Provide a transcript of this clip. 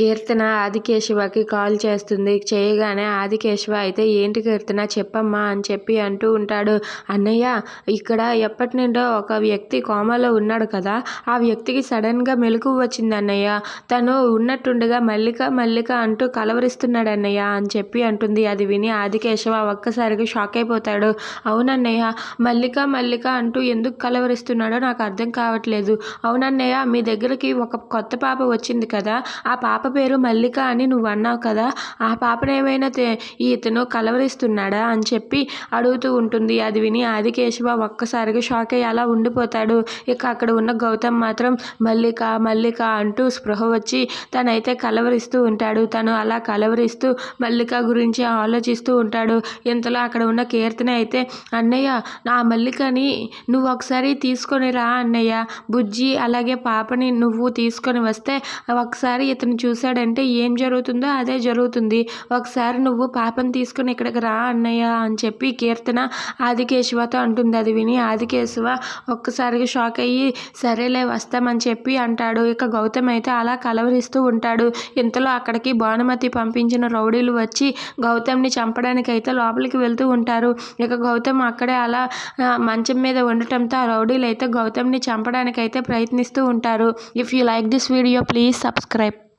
కీర్తన ఆదికేశవకి call చేస్తుంది. చేయగానే ఆదికేశవ అయితే ఏంటి కీర్తన? చెప్పమ్మా అని చెప్పి అంటూ ఉంటాడు. అన్నయ్య ఇక్కడ ఎప్పటి నుండో ఒక వ్యక్తి కోమాలో ఉన్నాడు కదా. ఆ వ్యక్తికి సడన్గా మెలకు వచ్చింది అన్నయ్య. తను ఉన్నట్టుండగా మల్లిక మల్లిక అంటూ కలవరిస్తున్నాడు అన్నయ్య అని చెప్పి అంటుంది. అది విని ఆదికేశవ ఒక్కసారిగా షాక్ అయిపోతాడు. అవునన్నయ్య మల్లిక మల్లిక అంటూ ఎందుకు కలవరిస్తున్నాడో నాకు అర్థం కావట్లేదు. అవునన్నయ్య మీ దగ్గరికి ఒక కొత్త పాప వచ్చింది కదా. ఆ పాప పేరు మల్లిక అని నువ్వు అన్నావు కదా ఆ పాపనేమైనా ఈ ఇతను కలవరిస్తున్నాడా అని చెప్పి అడుగుతూ ఉంటుంది. అది విని ఆదికేశవ ఒక్కసారిగా షాక్ అయ్యి అలా ఉండిపోతాడు. ఇక అక్కడ ఉన్న గౌతమ్ మాత్రం మల్లిక మల్లిక అంటూ స్పృహ వచ్చి తనైతే కలవరిస్తూ ఉంటాడు. తను అలా కలవరిస్తూ మల్లిక గురించి ఆలోచిస్తూ ఉంటాడు. ఇంతలో అక్కడ ఉన్న కీర్తన అయితే అన్నయ్య నా మల్లికని నువ్వు ఒకసారి తీసుకొని రా అన్నయ్య. బుజ్జి అలాగే పాపని నువ్వు తీసుకొని వస్తే ఒకసారి ఇతను చూశాడంటే ఏం జరుగుతుందో అదే జరుగుతుంది. ఒకసారి నువ్వు పాపను తీసుకుని ఇక్కడికి రా అన్నయ్య అని చెప్పి కీర్తన ఆదికేశవతో అంటుంది. అది విని ఆదికేశవ ఒక్కసారిగా షాక్ అయ్యి సరేలే వస్తామని చెప్పి అంటాడు. ఇక గౌతమ్ అయితే అలా కలవరిస్తూ ఉంటాడు. ఇంతలో అక్కడికి భానుమతి పంపించిన రౌడీలు వచ్చి గౌతమ్ని చంపడానికి అయితే లోపలికి వెళ్తూ ఉంటారు. ఇక గౌతమ్ అక్కడే అలా మంచం మీద ఉండటంతో ఆ రౌడీలు అయితే గౌతమ్ని చంపడానికి అయితే ప్రయత్నిస్తూ ఉంటారు. If you like this video please subscribe